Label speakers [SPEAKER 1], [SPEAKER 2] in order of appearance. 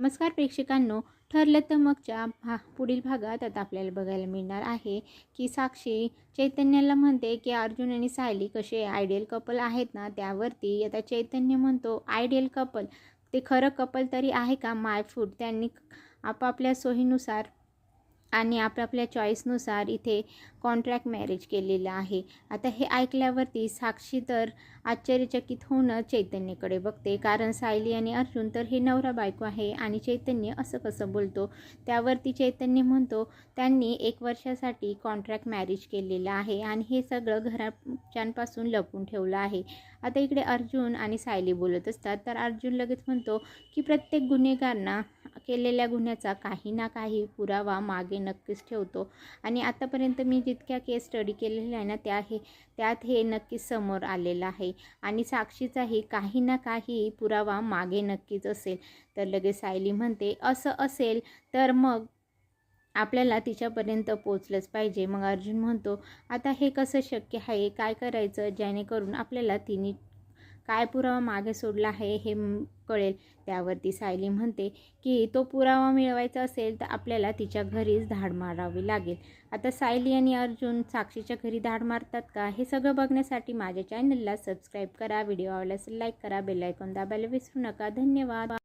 [SPEAKER 1] नमस्कार प्रेक्षकांनो ठरलं तर मगच्या भा पुढील भागात आता आपल्याला बघायला मिळणार आहे की साक्षी चैतन्याला म्हणते की अर्जुन आणि सायली कसे आयडियल कपल आहेत ना त्यावरती आता चैतन्य म्हणतो आयडियल कपल? ते खरं कपल तरी आहे का? My food. त्यांनी आपापल्या सोयीनुसार आणि आपापल्या चॉईसनुसार इथे कॉन्ट्रॅक्ट मॅरेज केलेलं आहे. आता हे ऐकल्यावरती साक्षी तर आश्चर्यचकित होऊन चैतन्यकडे बघते. कारण सायली आणि अर्जुन तर हे नवरा बायको आहे आणि चैतन्य असं कसं बोलतो? त्यावरती चैतन्य म्हणतो त्यांनी एक वर्षासाठी कॉन्ट्रॅक्ट मॅरेज केलेलं आहे आणि हे सगळं घराच्यांपासून लपून ठेवलं आहे. आता इकडे अर्जुन आणि सायली बोलत असतात. तर अर्जुन लगेच म्हणतो की प्रत्येक गुन्हेगारांना केलेल्या गुन्ह्याचा काही ना काही पुरावा मागे नक्कीच ठेवतो. आणि आतापर्यंत मी जितक्या केस स्टडी केलेल्या आहे ना त्या हे त्यात हे नक्कीच समोर आलेलं आहे. आणि साक्षीचाही काही ना काही पुरावा मागे नक्कीच असेल. तर लगेच सायली म्हणते असं असेल तर मग आपल्याला तिच्यापर्यंत पोचलंच पाहिजे. मग अर्जुन म्हणतो आता हे कसं शक्य आहे? काय करायचं? जेणेकरून आपल्याला तिने काय पुरावा मागे सोडला आहे हे कळेल. त्यावरती सायली म्हणते की तो पुरावा मिळवायचा असेल तर आपल्याला तिच्या घरीच धाड मारावी लागेल. आता सायली आणि अर्जुन साक्षीच्या घरी धाड मारतात का? हे सगळं बघण्यासाठी माझ्या चॅनलला सबस्क्राईब करा व्हिडिओ आवडल्यास लाईक करा बेलायकॉन दाबायला विसरू नका. धन्यवाद.